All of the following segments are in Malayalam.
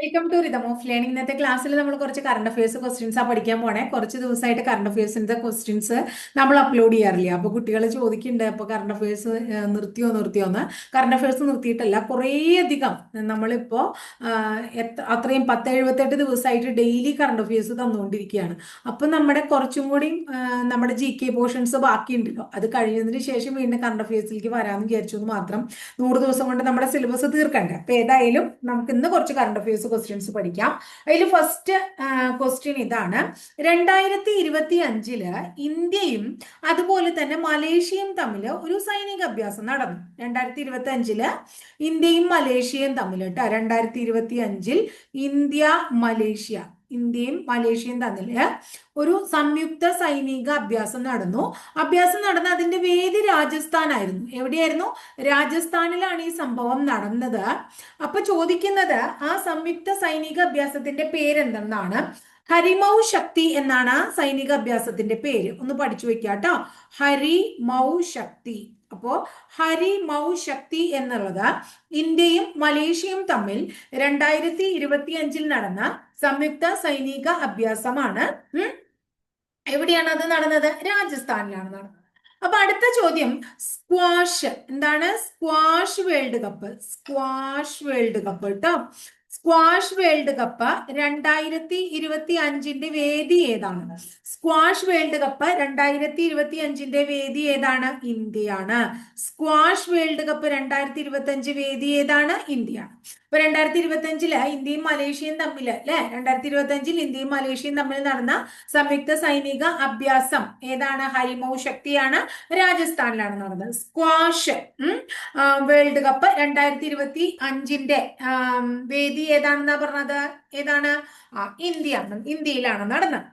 Welcome to rhythm of learning ഇന്നത്തെ ക്ലാസ്സിൽ നമ്മൾ കുറച്ച് കറണ്ട് അഫയേഴ്സ് ക്വസ്റ്റ്യൻസ് ആ പഠിക്കാൻ പോണേ. കുറച്ച് ദിവസമായിട്ട് കറണ്ട് അഫയേഴ്സിന്റെ ക്വസ്റ്റ്യൻസ് നമ്മൾ അപ്ലോഡ് ചെയ്യാറില്ല? അപ്പൊ കുട്ടികൾ ചോദിക്കുന്നുണ്ട് അപ്പൊ കറണ്ട് അഫയേഴ്സ് നിർത്തിയോ നിർത്തിയോ എന്ന്. കറണ്ട് അഫയേഴ്സ് നിർത്തിയിട്ടല്ല കുറേയധികം നമ്മളിപ്പോ എത്ര അത്രയും പത്ത് എഴുപത്തെട്ട് ദിവസമായിട്ട് ഡെയിലി കറണ്ട് അഫയേഴ്സ് തന്നുകൊണ്ടിരിക്കുകയാണ് അപ്പൊ നമ്മുടെ കുറച്ചും കൂടി നമ്മുടെ ജി കെ പോർഷൻസ് ബാക്കിയുണ്ടല്ലോ. അത് കഴിയുന്നതിന് ശേഷം വീണ്ടും കറണ്ട് അഫയേഴ്സിലേക്ക് വരാമെന്ന് വിചാരിച്ചു മാത്രം നൂറ് ദിവസം കൊണ്ട് നമ്മുടെ സിലബസ് തീർക്കണ്ടേ? അപ്പൊ ഏതായാലും നമുക്ക് ഇന്ന് കുറച്ച് കറണ്ട് അഫയേഴ്സ് ക്വസ്റ്റ്യൻസ് പഠിക്കാം. അതിൽ ഫസ്റ്റ് ക്വസ്റ്റ്യൻ ഇതാണ്. രണ്ടായിരത്തി ഇരുപത്തി അഞ്ചിൽ ഇന്ത്യയും അതുപോലെ തന്നെ മലേഷ്യയും തമ്മിൽ ഒരു സൈനിക അഭ്യാസം നടന്നു. രണ്ടായിരത്തി ഇരുപത്തി അഞ്ചിൽ ഇന്ത്യയും മലേഷ്യയും തമ്മിൽ കേട്ടോ രണ്ടായിരത്തി ഇരുപത്തി അഞ്ചിൽ ഇന്ത്യ മലേഷ്യ ഇന്ത്യയും മലേഷ്യയും തമ്മിൽ ഒരു സംയുക്ത സൈനിക അഭ്യാസം നടന്നു. അഭ്യാസം നടന്ന അതിന്റെ വേദി രാജസ്ഥാനായിരുന്നു. എവിടെയായിരുന്നു? രാജസ്ഥാനിലാണ് ഈ സംഭവം നടന്നത്. അപ്പൊ ചോദിക്കുന്നത് ആ സംയുക്ത സൈനിക അഭ്യാസത്തിന്റെ പേരെന്തെന്നാണ്? ഹരിമൗ ശക്തി എന്നാണ് ആ സൈനിക അഭ്യാസത്തിന്റെ പേര്. ഒന്ന് പഠിച്ചു വെക്കാട്ടോ. കേട്ടോ ഹരിമൗ ശക്തി. അപ്പോ ഹരിമൗ ശക്തി എന്നുള്ളത് ഇന്ത്യയും മലേഷ്യയും തമ്മിൽ രണ്ടായിരത്തി ഇരുപത്തി അഞ്ചിൽ നടന്ന സംയുക്ത സൈനിക അഭ്യാസമാണ്. എവിടെയാണ് അത് നടന്നത്? രാജസ്ഥാനിലാണ് നടന്നത്. അപ്പൊ അടുത്ത ചോദ്യം സ്ക്വാഷ്. എന്താണ്? Squash world cup. Squash world cup കേട്ടോ. സ്ക്വാഷ് വേൾഡ് കപ്പ് രണ്ടായിരത്തി ഇരുപത്തി അഞ്ചിന്റെ വേദി ഏതാണ്? സ്ക്വാഷ് വേൾഡ് കപ്പ് രണ്ടായിരത്തി ഇരുപത്തി അഞ്ചിന്റെ വേദി ഏതാണ്? ഇന്ത്യയാണ്. സ്ക്വാഷ് വേൾഡ് കപ്പ് രണ്ടായിരത്തി ഇരുപത്തി അഞ്ച് വേദി ഏതാണ്? ഇന്ത്യയാണ്. ഇപ്പൊ രണ്ടായിരത്തി ഇരുപത്തി അഞ്ചിൽ ഇന്ത്യയും മലേഷ്യയും തമ്മിൽ അല്ലെ? രണ്ടായിരത്തി ഇരുപത്തി അഞ്ചിൽ ഇന്ത്യയും മലേഷ്യയും തമ്മിൽ നടന്ന സംയുക്ത സൈനിക അഭ്യാസം ഏതാണ്? ഹരിമൗ ശക്തിയാണ് രാജസ്ഥാനിലാണ് നടന്നത്. സ്ക്വാഷ് വേൾഡ് കപ്പ് രണ്ടായിരത്തി ഇരുപത്തി അഞ്ചിന്റെ ആം, വേദി ഏതാണെന്നാ പറഞ്ഞത്? ഏതാണ്? ആ ഇന്ത്യ ഇന്ത്യയിലാണ് നടന്നത്.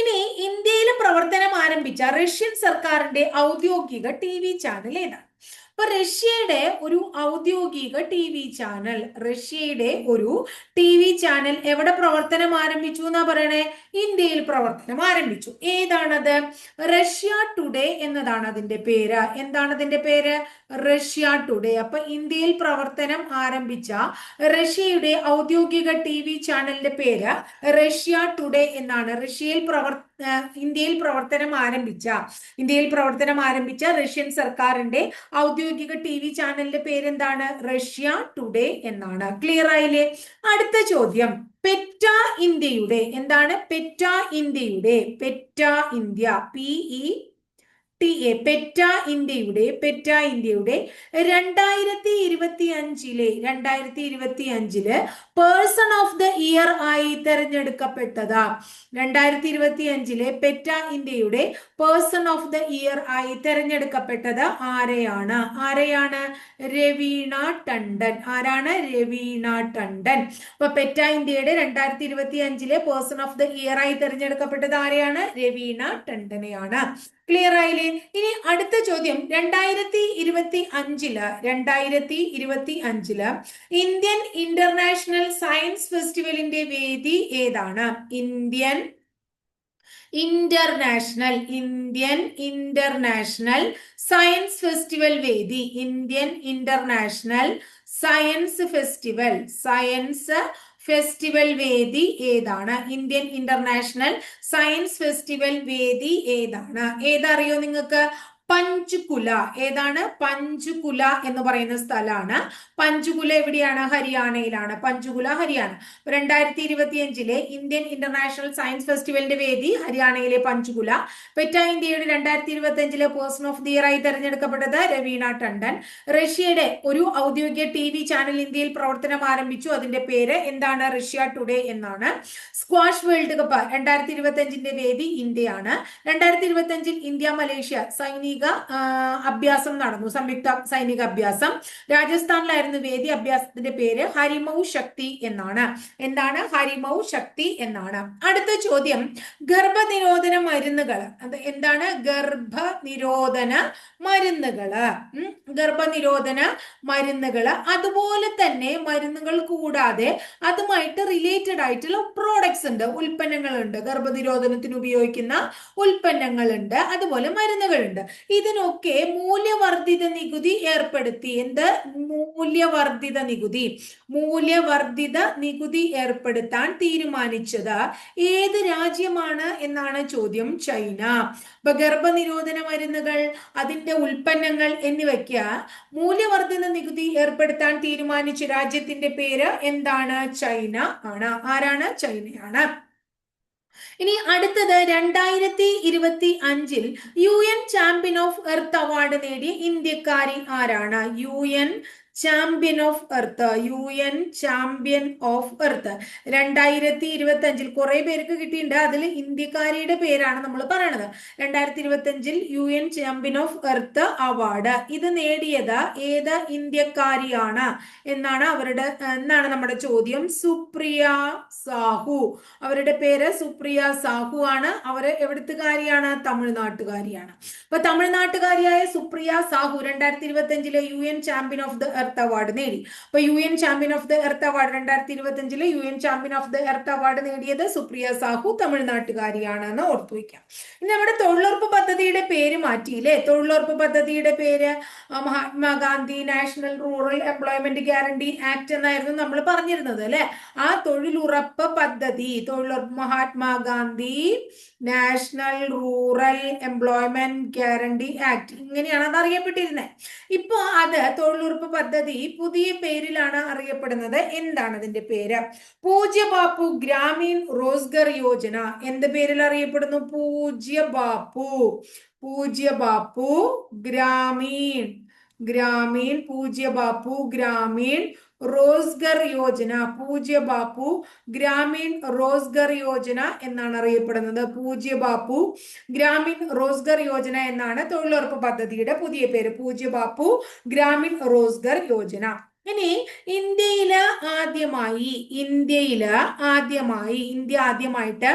ഇനി ഇന്ത്യയിൽ പ്രവർത്തനം ആരംഭിച്ച റഷ്യൻ സർക്കാരിന്റെ ഔദ്യോഗിക ടി വി ചാനൽ ഏതാണ്? അപ്പൊ റഷ്യയുടെ ഒരു ഔദ്യോഗിക ടി വി ചാനൽ റഷ്യയുടെ ഒരു ടി വി ചാനൽ എവിടെ പ്രവർത്തനം ആരംഭിച്ചു എന്നാ പറയണേ? ഇന്ത്യയിൽ പ്രവർത്തനം ആരംഭിച്ചു. ഏതാണത്? റഷ്യ ടുഡേ എന്നതാണ് അതിന്റെ പേര്. എന്താണ് അതിന്റെ പേര്? റഷ്യ ടുഡേ അപ്പൊ ഇന്ത്യയിൽ പ്രവർത്തനം ആരംഭിച്ച റഷ്യയുടെ ഔദ്യോഗിക ടി വി ചാനലിന്റെ പേര് റഷ്യ ടുഡേ എന്നാണ്. റഷ്യയിൽ പ്രവർ ഇന്ത്യയിൽ പ്രവർത്തനം ആരംഭിച്ച ഇന്ത്യയിൽ പ്രവർത്തനം ആരംഭിച്ച റഷ്യൻ സർക്കാരിന്റെ ഔദ്യോഗിക ടി വി ചാനലിന്റെ പേരെന്താണ്? റഷ്യ ടുഡേ എന്നാണ്. ക്ലിയർ ആയില്ലേ? അടുത്ത ചോദ്യം. പെറ്റ ഇന്ത്യയുടെ എന്താണ്? പെറ്റ ഇന്ത്യയുടെ PETA India P E T A PETA ഇന്ത്യയുടെ പെറ്റ ഇന്ത്യയുടെ രണ്ടായിരത്തി ഇരുപത്തി അഞ്ചിലെ രണ്ടായിരത്തി ഇരുപത്തി അഞ്ചിൽ പേഴ്സൺ ഓഫ് ദ ഇയർ ആയി തെരഞ്ഞെടുക്കപ്പെട്ടത്. രണ്ടായിരത്തി ഇരുപത്തി അഞ്ചിലെ പെറ്റ ഇന്ത്യയുടെ പേഴ്സൺ ഓഫ് ദ ഇയർ ആയി തെരഞ്ഞെടുക്കപ്പെട്ടത് ആരെയാണ്? ആരെയാണ്? രവീണ ടണ്ടൻ. ആരാണ്? രവീണ ടണ്ടൻ. അപ്പൊ പെറ്റ ഇന്ത്യയുടെ രണ്ടായിരത്തി ഇരുപത്തി അഞ്ചിലെ പേഴ്സൺ ഓഫ് ദ ഇയർ ആയി തെരഞ്ഞെടുക്കപ്പെട്ടത് ആരെയാണ്? രവീണ ടണ്ടനെയാണ്. ക്ലിയർ ആയില്ലേ? ഇനി അടുത്ത ചോദ്യം രണ്ടായിരത്തി ഇരുപത്തി അഞ്ചിൽ രണ്ടായിരത്തി ഇരുപത്തി അഞ്ചിൽ ഇന്ത്യൻ ഇന്റർനാഷണൽ സയൻസ് ഫെസ്റ്റിവലിന്റെ വേദി ഏതാണ്? Indian international Indian international science festival വേദി Indian international science festival science festival വേദി ഏതാണ്? ഇന്ത്യൻ ഇന്റർനാഷണൽ സയൻസ് ഫെസ്റ്റിവൽ വേദി ഏതാണ്? ഏതറിയോ നിങ്ങൾക്ക്? പഞ്ചുകുല. ഏതാണ്? പഞ്ചുകുല എന്ന് പറയുന്ന സ്ഥലമാണ് പഞ്ചുകുല എവിടെയാണ്? ഹരിയാനയിലാണ്. പഞ്ചുകുല ഹരിയാന. രണ്ടായിരത്തി ഇരുപത്തി അഞ്ചിലെ ഇന്ത്യൻ ഇന്റർനാഷണൽ സയൻസ് ഫെസ്റ്റിവലിന്റെ വേദി ഹരിയാനയിലെ പഞ്ചുകുല. പെറ്റ ഇന്ത്യയുടെ രണ്ടായിരത്തി ഇരുപത്തി അഞ്ചിലെ പേഴ്സൺ ഓഫ് ദി ഇയർ ആയി തെരഞ്ഞെടുക്കപ്പെട്ടത് രവീണ ടണ്ടൻ. റഷ്യയുടെ ഒരു ഔദ്യോഗിക ടി വി ചാനൽ ഇന്ത്യയിൽ പ്രവർത്തനം ആരംഭിച്ചു. അതിന്റെ പേര് എന്താണ്? റഷ്യ ടുഡേ എന്നാണ്. സ്ക്വാഷ് വേൾഡ് കപ്പ് രണ്ടായിരത്തി ഇരുപത്തി അഞ്ചിന്റെ വേദി ഇന്ത്യയാണ്. രണ്ടായിരത്തി ഇരുപത്തി അഞ്ചിൽ ഇന്ത്യ മലേഷ്യ സൈനിക ആ, അഭ്യാസം നടന്നു. സംയുക്ത സൈനിക അഭ്യാസം. രാജസ്ഥാനിലായിരുന്നു വേദി. അഭ്യാസത്തിന്റെ പേര് ഹരിമൗ ശക്തി എന്നാണ്. എന്താണ്? ഹരിമൗ ശക്തി എന്നാണ്. അടുത്ത ചോദ്യം. ഗർഭനിരോധന മരുന്നുകൾ അത് എന്താണ്? ഗർഭനിരോധന മരുന്നുകൾ. ഗർഭനിരോധന മരുന്നുകൾ. അതുപോലെ തന്നെ മരുന്നുകൾ കൂടാതെ അതുമായിട്ട് റിലേറ്റഡ് ആയിട്ടുള്ള പ്രോഡക്ട്സ് ഉണ്ട്. ഉൽപ്പന്നങ്ങളുണ്ട്. ഗർഭനിരോധനത്തിന് ഉപയോഗിക്കുന്ന ഉൽപ്പന്നങ്ങളുണ്ട്. അതുപോലെ മരുന്നുകളുണ്ട്. ഇതിനൊക്കെ മൂല്യവർദ്ധിത നികുതി ഏർപ്പെടുത്തി. എന്ത്? മൂല്യവർദ്ധിത നികുതി. മൂല്യവർദ്ധിത നികുതി ഏർപ്പെടുത്താൻ തീരുമാനിച്ചത് ഏത് രാജ്യമാണ് എന്നാണ് ചോദ്യം. ചൈന. ഇപ്പൊ ഗർഭനിരോധന മരുന്നുകൾ അതിന്റെ ഉൽപ്പന്നങ്ങൾ എന്നിവയ്ക്ക് മൂല്യവർദ്ധിത നികുതി ഏർപ്പെടുത്താൻ തീരുമാനിച്ച രാജ്യത്തിന്റെ പേര് എന്താണ്? ചൈന ആണ്. ആരാണ്? ചൈനയാണ്. ഇനി അടുത്തത് രണ്ടായിരത്തി ഇരുപത്തി അഞ്ചിൽ U N champion of earth award നേടിയ ഇന്ത്യക്കാരി ആരാണ്? U N champion of earth U N champion of earth രണ്ടായിരത്തി ഇരുപത്തി അഞ്ചിൽ കുറെ പേർക്ക് കിട്ടിയിട്ടുണ്ട്. അതിൽ ഇന്ത്യക്കാരിയുടെ പേരാണ് നമ്മൾ പറയണത്. രണ്ടായിരത്തി ഇരുപത്തി അഞ്ചിൽ U N champion of earth award ഇത് നേടിയത് ഏത് ഇന്ത്യക്കാരിയാണ് എന്നാണ് അവരുടെ എന്നാണ് നമ്മുടെ ചോദ്യം. സുപ്രിയ സാഹു. അവരുടെ പേര് സുപ്രിയ സാഹു ആണ്. അവർ എവിടുത്തുകാരിയാണ്? തമിഴ്നാട്ടുകാരിയാണ്. അപ്പൊ തമിഴ്നാട്ടുകാരിയായ സുപ്രിയ സാഹു രണ്ടായിരത്തി ഇരുപത്തി അഞ്ചിലെ U N champion of the earth award നേടി. അപ്പൊ U N champion of the earth award രണ്ടായിരത്തി ഇരുപത്തി അഞ്ചിലെ U N champion of the earth award നേടിയത് സുപ്രിയ സാഹു തമിഴ്നാട്ടുകാരിയാണെന്ന് ഓർത്തു വയ്ക്കാം ഇനി നമ്മുടെ തൊഴിലുറപ്പ് പദ്ധതിയുടെ പേര് മാറ്റി മാറ്റിയില്ലേ? തൊഴിലുറപ്പ് പദ്ധതിയുടെ പേര് Mahatma Gandhi national rural employment guarantee act എന്നായിരുന്നു നമ്മൾ പറഞ്ഞിരുന്നത് അല്ലെ? ആ തൊഴിലുറപ്പ് പദ്ധതി തൊഴിലുറപ്പ് Mahatma Gandhi national rural employment guarantee act ഇങ്ങനെയാണ് അത് അറിയപ്പെട്ടിരുന്നത് ഇപ്പൊ അത് തൊഴിലുറപ്പ് പദ്ധതി പുതിയ പേരിലാണ് അറിയപ്പെടുന്നത്. എന്താണ് അതിന്റെ പേര്? പൂജ്യ ബാപ്പു ഗ്രാമീൺ റോസ്ഗർ യോജന. എന്ത് പേരിൽ അറിയപ്പെടുന്നു? പൂജ്യ ബാപ്പു പൂജ്യ ബാപ്പു ഗ്രാമീൺ. ഗ്രാമീൺ പൂജ്യ ബാപ്പു ഗ്രാമീൺ റോസ്ഗർ യോജന. പൂജ്യ ബാപ്പു ഗ്രാമീൺ റോസ്ഗർ യോജന എന്നാണ് അറിയപ്പെടുന്നത്. പൂജ്യ ബാപ്പു ഗ്രാമീൺ റോസ്ഗർ യോജന എന്നാണ് തൊഴിലുറപ്പ് പദ്ധതിയുടെ പുതിയ പേര്. പൂജ്യ ബാപ്പു ഗ്രാമീൺ റോസ്ഗർ യോജന. ഇനി ഇന്ത്യയിൽ ആദ്യമായി ഇന്ത്യയിൽ ആദ്യമായി ഇന്ത്യ ആദ്യമായിട്ട്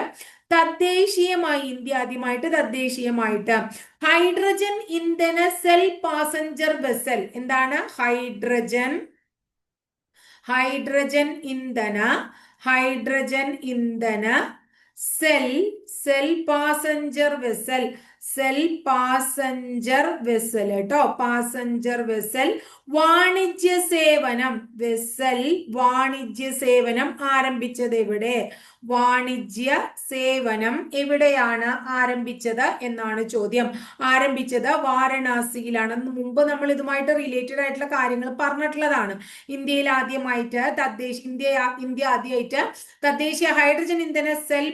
തദ്ദേശീയമായി ഇന്ത്യ ആദ്യമായിട്ട് തദ്ദേശീയമായിട്ട്. ഹൈഡ്രജൻ ഇന്ധന സെൽ പാസഞ്ചർ വെസൽ. എന്താണ്? ഹൈഡ്രജൻ ഹൈഡ്രജൻ ഇന്ധന ഹൈഡ്രജൻ ഇന്ധന cell cell passenger vessel. Cell passenger vessel കേട്ടോ. പാസഞ്ചർ വെസൽ വാണിജ്യ സേവനം. വെസൽ വാണിജ്യ സേവനം ആരംഭിച്ചത് എവിടെ? വാണിജ്യ സേവനം എവിടെയാണ് ആരംഭിച്ചത് എന്നാണ് ചോദ്യം. ആരംഭിച്ചത് വാരണാസിയിലാണ്. മുമ്പ് നമ്മൾ ഇതുമായിട്ട് റിലേറ്റഡ് ആയിട്ടുള്ള കാര്യങ്ങൾ പറഞ്ഞിട്ടുള്ളതാണ്. ഇന്ത്യയിൽ ആദ്യമായിട്ട് തദ്ദേശ ഇന്ത്യ ഇന്ത്യ ആദ്യമായിട്ട് തദ്ദേശീയ ഹൈഡ്രജൻ ഇന്ധന സെൽ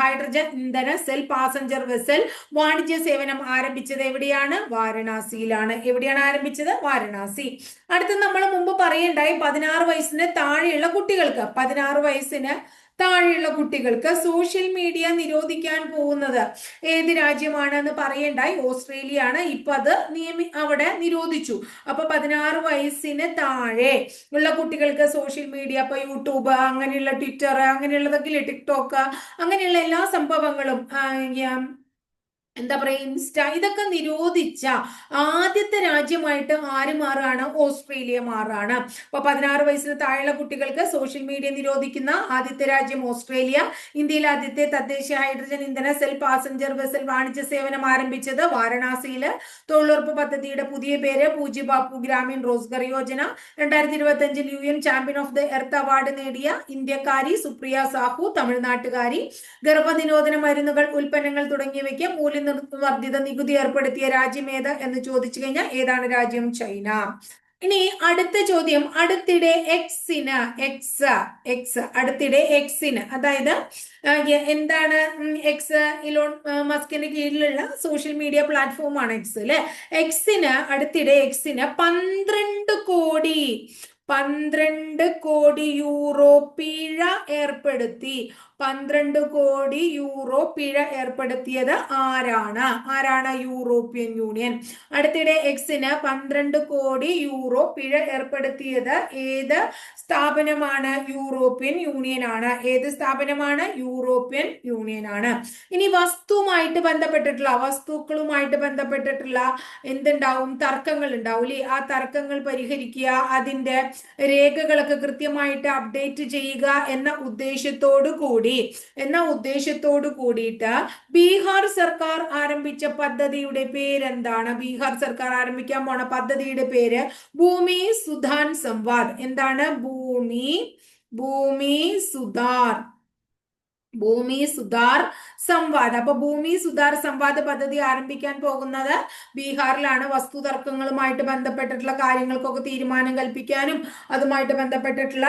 ഹൈഡ്രജൻ ഇന്ധന സെൽ പാസഞ്ചർ വെസൽ വാണിജ്യ സേവനം ആരംഭിച്ചത് എവിടെയാണ്? വാരണാസിയിലാണ്. എവിടെയാണ് ആരംഭിച്ചത്? വാരണാസി. അടുത്ത് നമ്മൾ മുമ്പ് പറയണ്ടായി പതിനാറ് വയസ്സിന് താഴെയുള്ള കുട്ടികൾക്ക്. പതിനാറ് വയസ്സിന് താഴെയുള്ള കുട്ടികൾക്ക് സോഷ്യൽ മീഡിയ നിരോധിക്കാൻ പോകുന്നത് ഏത് രാജ്യമാണെന്ന് പറയണ്ടായി? ഓസ്ട്രേലിയ ആണ് ഇപ്പൊ അത് നിയമി അവിടെ നിരോധിച്ചു. അപ്പൊ പതിനാറ് വയസ്സിന് താഴെ ഉള്ള കുട്ടികൾക്ക് സോഷ്യൽ മീഡിയ ഇപ്പൊ യൂട്യൂബ് അങ്ങനെയുള്ള ട്വിറ്റർ അങ്ങനെയുള്ളതൊക്കെ ടിക്ടോക്ക് അങ്ങനെയുള്ള എല്ലാ സംഭവങ്ങളും എന്താ പറയാ ഇൻസ്റ്റ ഇതൊക്കെ നിരോധിച്ച ആദ്യത്തെ രാജ്യമായിട്ട് ആര് മാറുകയാണ്? ഓസ്ട്രേലിയ മാറുകയാണ്. അപ്പൊ പതിനാറ് വയസ്സിന് താഴെയുള്ള കുട്ടികൾക്ക് സോഷ്യൽ മീഡിയ നിരോധിക്കുന്ന ആദ്യത്തെ രാജ്യം ഓസ്ട്രേലിയ. ഇന്ത്യയിൽ ആദ്യത്തെ തദ്ദേശ ഹൈഡ്രജൻ ഇന്ധന സെൽ പാസഞ്ചർ വെസൽ വാണിജ്യ സേവനം ആരംഭിച്ചത് വാരണാസിയിൽ. തൊഴിലുറപ്പ് പദ്ധതിയുടെ പുതിയ പേര് പൂജ്യ ബാപ്പു ഗ്രാമീൺ റോസ്ഗർ യോജന. രണ്ടായിരത്തി ഇരുപത്തി അഞ്ചിൽ U N champion of the earth award നേടിയ ഇന്ത്യക്കാരി സുപ്രിയ സാഹു തമിഴ്നാട്ടുകാരി. ഗർഭനിരോധന മരുന്നുകൾ ഉൽപ്പന്നങ്ങൾ തുടങ്ങിയവയ്ക്ക് മൂല്യവർദ്ധിത നികുതി ഏർപ്പെടുത്തിയ രാജ്യം ഏത് എന്ന് ചോദിച്ചു കഴിഞ്ഞാൽ ഏതാണ് രാജ്യം? ചൈന. ഇനി അടുത്ത ചോദ്യം അടുത്തിടെ എക്സിന് എക്സ് എക്സ് അടുത്തിടെ എക്സിന് അതായത് എന്താണ് എക്സ് ഇലോൺ മസ്കിന്റെ കീഴിലുള്ള സോഷ്യൽ മീഡിയ പ്ലാറ്റ്ഫോമാണ് എക്സ് അല്ലെ എക്സിന് അടുത്തിടെ എക്സിന് പന്ത്രണ്ട് കോടി പന്ത്രണ്ട് കോടി യൂറോ പിഴ ഏർപ്പെടുത്തി. പന്ത്രണ്ട് കോടി യൂറോ പിഴ ഏർപ്പെടുത്തിയത് ആരാണ്? ആരാണ് യൂറോപ്യൻ യൂണിയൻ? അടുത്തിടെ എക്സിന് പന്ത്രണ്ട് കോടി യൂറോ പിഴ ഏർപ്പെടുത്തിയത് ഏത് സ്ഥാപനമാണ്? യൂറോപ്യൻ യൂണിയൻ ആണ്. ഏത് സ്ഥാപനമാണ്? യൂറോപ്യൻ യൂണിയൻ ആണ്. ഇനി വസ്തുവുമായിട്ട് ബന്ധപ്പെട്ടിട്ടുള്ള വസ്തുക്കളുമായിട്ട് ബന്ധപ്പെട്ടിട്ടുള്ള എന്തുണ്ടാവും? തർക്കങ്ങൾ ഉണ്ടാവും അല്ലേ? ആ തർക്കങ്ങൾ പരിഹരിക്കുക അതിന്റെ രേഖകളൊക്കെ കൃത്യമായിട്ട് അപ്ഡേറ്റ് ചെയ്യുക എന്ന ഉദ്ദേശത്തോടു കൂടി എന്ന ഉദ്ദേശത്തോടു കൂടിയിട്ട് ബീഹാർ സർക്കാർ ആരംഭിച്ച പദ്ധതിയുടെ പേരെന്താണ്? ബീഹാർ സർക്കാർ ആരംഭിക്കാൻ പോണ പദ്ധതിയുടെ പേര് ഭൂമി സുധാൻ സംവാദ്. എന്താണ്? ഭൂമി ഭൂമി സുധാർ. ഭൂമി സുധാർ സംവാദ്. അപ്പൊ ഭൂമി സുധാർ സംവാദ് പദ്ധതി ആരംഭിക്കാൻ പോകുന്നത് ബീഹാറിലാണ്. വസ്തു തർക്കങ്ങളുമായിട്ട് ബന്ധപ്പെട്ടിട്ടുള്ള കാര്യങ്ങൾക്കൊക്കെ തീരുമാനം കൽപ്പിക്കാനും അതുമായിട്ട് ബന്ധപ്പെട്ടിട്ടുള്ള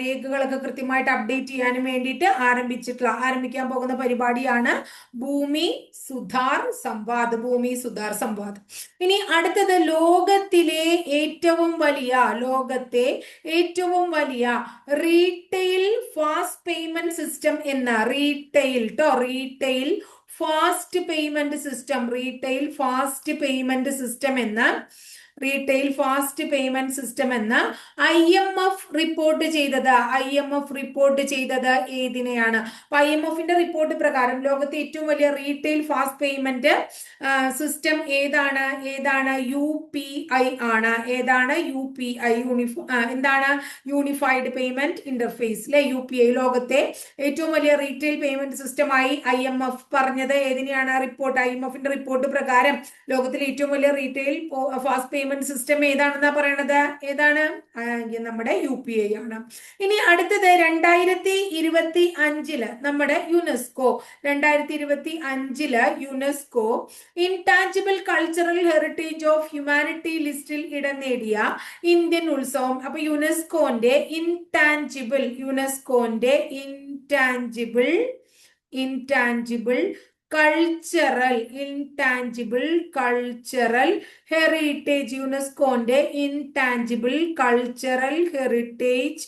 രേഖകളൊക്കെ കൃത്യമായിട്ട് അപ്ഡേറ്റ് ചെയ്യാനും വേണ്ടിയിട്ട് ആരംഭിച്ചിട്ടുള്ള ആരംഭിക്കാൻ പോകുന്ന പരിപാടിയാണ് ഭൂമി സുധാർ സംവാദ് ഭൂമി സുധാർ സംവാദ്. ഇനി അടുത്തത് ലോകത്തിലെ ഏറ്റവും വലിയ ലോകത്തെ ഏറ്റവും വലിയ റീറ്റെയിൽ ഫാസ്റ്റ് പേയ്മെന്റ് സിസ്റ്റം എന്ന റീറ്റെയിൽ ട്ടോ retail fast payment system retail fast payment system എന്ന റീറ്റെയിൽ ഫാസ്റ്റ് പേയ്മെന്റ് സിസ്റ്റം എന്ന് ഐ എം എഫ് റിപ്പോർട്ട് ചെയ്തത്. ഐ എം എഫ് റിപ്പോർട്ട് ചെയ്തത് ഏതിനെയാണ്? അപ്പൊ ഐ എം എഫിന്റെ റിപ്പോർട്ട് പ്രകാരം ലോകത്തെ ഏറ്റവും വലിയ റീറ്റെയിൽ ഫാസ്റ്റ് പേയ്മെന്റ് സിസ്റ്റം ഏതാണ്? ഏതാണ്? യു പി ഐ ആണ്. ഏതാണ്? യു പി ഐ യൂണിഫോ എന്താണ്? യൂണിഫൈഡ് പേയ്മെന്റ് ഇന്റർഫേസ് അല്ലെ യു പി ഐ ലോകത്തെ ഏറ്റവും വലിയ റീറ്റെയിൽ പേയ്മെന്റ് സിസ്റ്റമായി ഐ എം എഫ് പറഞ്ഞത് ഏതിനെയാണ്? റിപ്പോർട്ട് ഐ എം എഫിന്റെ റിപ്പോർട്ട് പ്രകാരം ലോകത്തിലെ ഏറ്റവും വലിയ റീറ്റെയിൽ ഫാസ്റ്റ് പേയ്മെന്റ് സിസ്റ്റം ഏതാണെന്നാ പറയണത്? ഏതാണ്? നമ്മുടെ യു പി ഐ ആണ്. ഇനി അടുത്തത് രണ്ടായിരത്തി ഇരുപത്തി അഞ്ചിൽ നമ്മുടെ യുനെസ്കോ. രണ്ടായിരത്തി ഇരുപത്തി അഞ്ചിൽ UNESCO intangible cultural heritage of humanity ലിസ്റ്റിൽ ഇടം നേടിയ ഇന്ത്യൻ ഉത്സവം. അപ്പൊ യുനെസ്കോന്റെ intangible യുനെസ്കോന്റെ intangible intangible cultural intangible cultural heritage യുനെസ്കോന്റെ intangible cultural heritage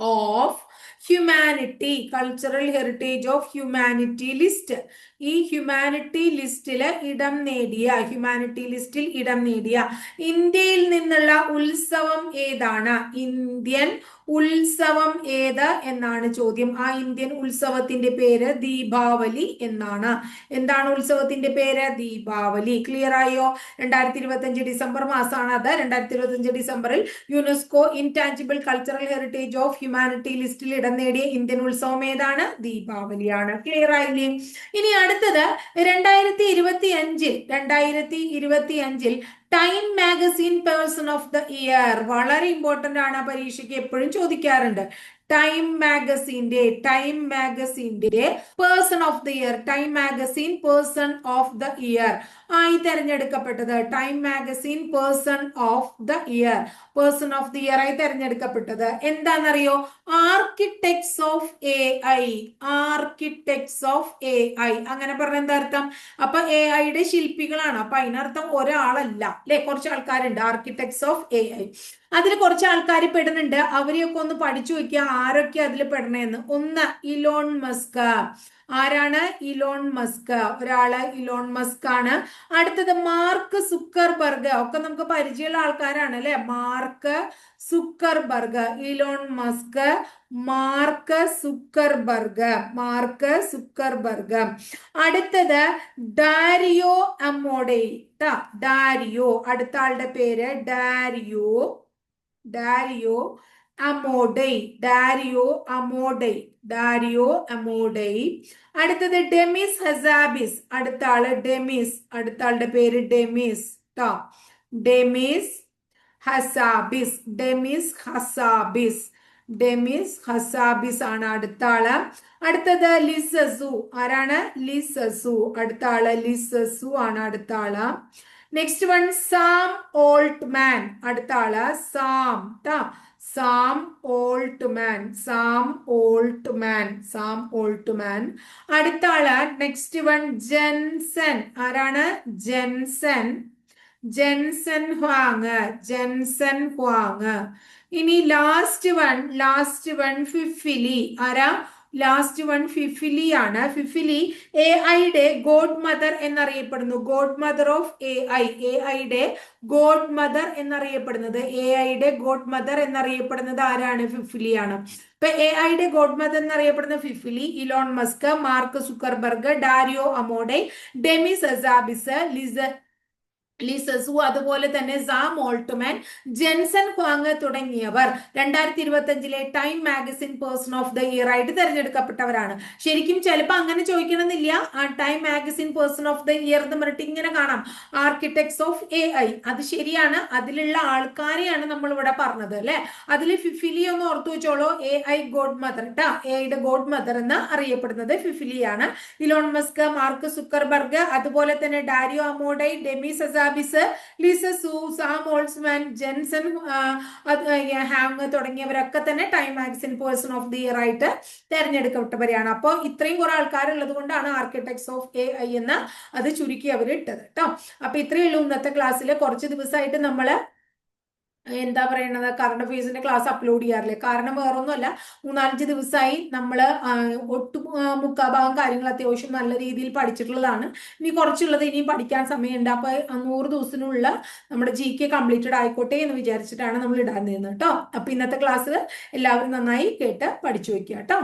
of humanity cultural heritage of humanity list ഈ ഹ്യൂമാനിറ്റി ലിസ്റ്റിൽ ഇടം നേടിയ ഹ്യൂമാനിറ്റി ലിസ്റ്റിൽ ഇടം നേടിയ ഇന്ത്യയിൽ നിന്നുള്ള ഉത്സവം ഏതാണ്? ഇന്ത്യൻ ഉത്സവം ഏത് എന്നാണ് ചോദ്യം. ആ ഇന്ത്യൻ ഉത്സവത്തിന്റെ പേര് ദീപാവലി എന്നാണ്. എന്താണ് ഉത്സവത്തിന്റെ പേര്? ദീപാവലി. ക്ലിയർ ആയോ? രണ്ടായിരത്തി ഇരുപത്തി അഞ്ച് ഡിസംബർ മാസമാണ് അത്. രണ്ടായിരത്തി ഇരുപത്തി അഞ്ച് ഡിസംബറിൽ UNESCO intangible cultural heritage of humanity ലിസ്റ്റിൽ ഇടം നേടിയ ഇന്ത്യൻ ഉത്സവം ഏതാണ്? ദീപാവലിയാണ്. ക്ലിയർ ആയില്ലേ? ഇനി അടുത്തത് രണ്ടായിരത്തി ഇരുപത്തി അഞ്ചിൽ രണ്ടായിരത്തി ഇരുപത്തി അഞ്ചിൽ time magazine person of the year വളരെ ഇമ്പോർട്ടന്റ് ആണ് ആ പരീക്ഷയ്ക്ക് എപ്പോഴും ചോദിക്കാറുണ്ട്. ടൈം മാഗസിന്റെ time മാഗസിന്റെ person of the year time magazine person of the year ആയി തെരഞ്ഞെടുക്കപ്പെട്ടത് time magazine person of the year. Person of the year ആയി തെരഞ്ഞെടുക്കപ്പെട്ടത്. എന്താണെന്നറിയോ? Architects of A I architects of A I അങ്ങനെ പറഞ്ഞ എന്താ അർത്ഥം? അപ്പൊ എ ഐയുടെ ശില്പികളാണ്. അപ്പൊ അതിനർത്ഥം ഒരാളല്ല. അല്ലെ? കുറച്ച് ആൾക്കാരുണ്ട്. ആർക്കിടെക്ട്സ് ഓഫ് എ ഐ അതിൽ കുറച്ച് ആൾക്കാർ പെടുന്നുണ്ട്. അവരെയൊക്കെ ഒന്ന് പഠിച്ചു വെക്കുക ആരൊക്കെ അതിൽ പെടണേന്ന്. ഒന്ന് ഇലോൺ മസ്ക്. ആരാണ്? Elon Musk. ഒരാൾ ഇലോൺ മസ്ക് ആണ്. അടുത്തത് മാർക്ക് സുക്കർബർഗ്. ഒക്കെ നമുക്ക് പരിചയമുള്ള ആൾക്കാരാണ് അല്ലെ? Mark Zuckerberg. Elon Musk Mark Zuckerberg. Mark Zuckerberg. അടുത്തത് ഡാരിയോ അമോഡേ. ഡാരിയോ. അടുത്ത ആളുടെ പേര് ഡാരിയോ. ഡാരിയോ അമോഡൈ ഡാരിയോ അമോഡൈ ഡാരിയോ അമോഡൈ അടുത്തത് ഡെമിസ് ഹസാബിസ് അടുത്ത ആൾ ഡെമിസ് അടുത്ത ആളുടെ പേര് ഡെമിസ് ട്ടോ. Demis Hassabis Demis Hassabis Demis Hassabis ആണ് അടുത്ത ആൾ. അടുത്തത് ലിസസു ആരാണ്? ലിസസു അടുത്ത ആൾ ലിസസു ആണ് അടുത്ത ആൾ. Next one Sam Altman അടുത്ത ആൾ സാം ട്ടാ. Sam Altman Sam Altman Sam Altman അടുത്ത ആൾ നെക്സ്റ്റ് വൺ ജെൻസൻ ആരാണ്? Jensen Jensen Huang Jensen Huang ഇനി last one last one Fei Fei Li ആരാ? Last one Fei Fei Li ആണ്. ഫിഫിലി എ ഐയുടെ ഗോഡ് മദർ എന്നറിയപ്പെടുന്നു. Godmother of A I A ഐയുടെ ഗോഡ് മദർ എന്നറിയപ്പെടുന്നത്. എ ഐയുടെ ഗോഡ് മദർ എന്നറിയപ്പെടുന്നത് ആരാണ്? ഫിഫിലി ആണ്. ഇപ്പൊ എ ഐയുടെ ഗോഡ് മദർ എന്നറിയപ്പെടുന്ന Fei Fei Li Elon Musk Mark Zuckerberg Dario Amodei Demis Hassabis Lisa Lisa Su അതുപോലെ തന്നെ സാം ഓൾട്ട്മാൻ ജെൻസൺ ഹ്വാങ് തുടങ്ങിയവർ. രണ്ടായിരത്തി ഇരുപത്തി അഞ്ചിലെ time magazine person of the year ആയിട്ട് തിരഞ്ഞെടുക്കപ്പെട്ടവരാണ്. ശരിക്കും ചിലപ്പോൾ അങ്ങനെ ചോദിക്കണമെന്നില്ല. ആ time magazine person of the year എന്ന് പറഞ്ഞിട്ട് ഇങ്ങനെ കാണാം. Architects of A I. അത് ശരിയാണ്. അതിലുള്ള ആൾക്കാരെയാണ് നമ്മൾ ഇവിടെ പറഞ്ഞത് അല്ലെ? അതിൽ ഫിഫിലി ഒന്ന് ഓർത്തു വെച്ചോളൂ. എ ഐ ഗോഡ് മദർ ട്ടാ. എയുടെ ഗോഡ് മദർ എന്ന് അറിയപ്പെടുന്നത് ഫിഫിലിയാണ്. ഇലോൺ മസ്ക് മാർക്ക് സുക്കർബർഗ് അതുപോലെ തന്നെ Dario Amodei Demis Hassabis Lisa Su Sam Altman Jensen Huang തുടങ്ങിയവരൊക്കെ തന്നെ time magazine person of the year ആയിട്ട് തെരഞ്ഞെടുക്കപ്പെട്ടവരെയാണ്. അപ്പോൾ ഇത്രയും കുറെ ആൾക്കാരുള്ളത് കൊണ്ടാണ് ആർക്കിടെക്ട്സ് ഓഫ് എ ഐ എന്ന് അത് ചുരുക്കി അവർ ഇട്ടത് കേട്ടോ അപ്പൊ ഇത്രയേ ഉള്ളൂ ഇന്നത്തെ ക്ലാസ്സിൽ കുറച്ച് ദിവസമായിട്ട് നമ്മൾ എന്താ പറയണത്? കറണ്ട് അഫയേഴ്സിന്റെ ക്ലാസ് അപ്ലോഡ് ചെയ്യാറില്ല? കാരണം വേറൊന്നുമല്ല മൂന്നാലഞ്ച് ദിവസമായി നമ്മൾ ഒട്ടു മുക്കാഭാഗം മുക്കാ ഭാഗം കാര്യങ്ങൾ അത്യാവശ്യം നല്ല രീതിയിൽ പഠിച്ചിട്ടുള്ളതാണ്. ഇനി കുറച്ചുള്ളത് ഇനിയും പഠിക്കാൻ സമയമുണ്ട്. അപ്പൊ നൂറ് ദിവസത്തിനുള്ള നമ്മുടെ ജി കെ കംപ്ലീറ്റഡ് ആയിക്കോട്ടെ എന്ന് വിചാരിച്ചിട്ടാണ് നമ്മൾ ഇടാൻ നിന്നത് കേട്ടോ അപ്പൊ ഇന്നത്തെ ക്ലാസ് എല്ലാവരും നന്നായി കേട്ട് പഠിച്ചു വെക്കുക കേട്ടോ